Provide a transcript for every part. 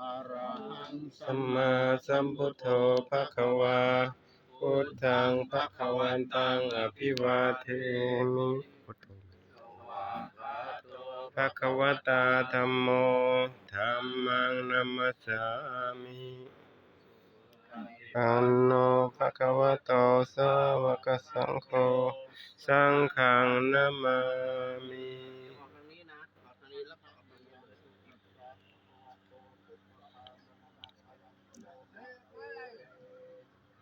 อะระหังสัมมาสัมพุทโธภะคะวา พุทธังภะคะวันตังอภิวาเทมิพุทโธวะคาโตภะคะวะตาธัมโมธัมมังนัมมัสสามิปันโนภะคะวะโตสาวกสังโฆ สังฆังนามามิ ออกทางนี้นะออกทางนี้แล้วก็ออกทางนี้เลย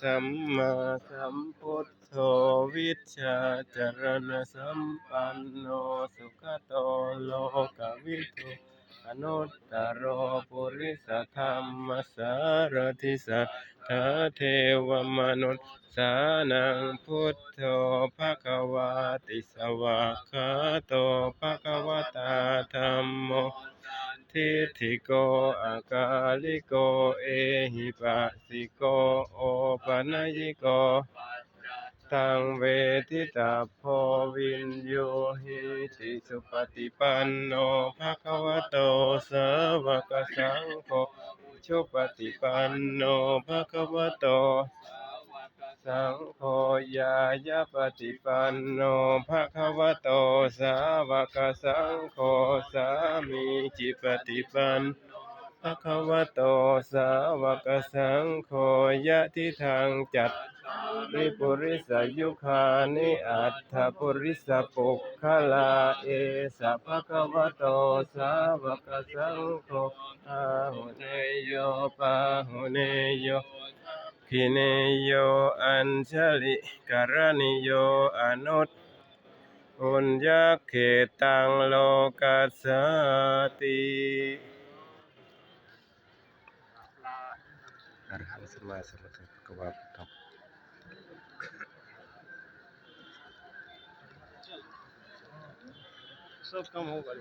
สัมมาสัมพุทโธวิชชาจรณสัมปันโนสุขโตโลกวิทูอนุตตรโรปุริสธรรมสารทิสัทเทวมนุษย์สานังพุทโธภะคะวาติสวากขาโตภะคะวตาธัมโม ทิฏฐิโกอากาลิโก เอหิปัสสิโก โอปัญญิโกตังเวทิตาโพวินโยหิติสุปฏิปันโนภะคะวะโตสาวกสังโฆชุปฏิปันโนภะคะวะโต สังโฆยายาปฏิปันโนภะคะวะโตสาวกสังโฆสามีจิปฏิปันภะคะวะโตสาวกสังโฆยะทิทางจัตริปุริสยุคานิอัตถปุริสปุคคลาเอสะภะคะวะโตสาวกสังโฆอาหุเนโยปาหุเนโย Akhineyo Anjali Karaniyo Anut. Unjakitang Lokasati Arhan Sama Sama Kewabtok सब कम होगा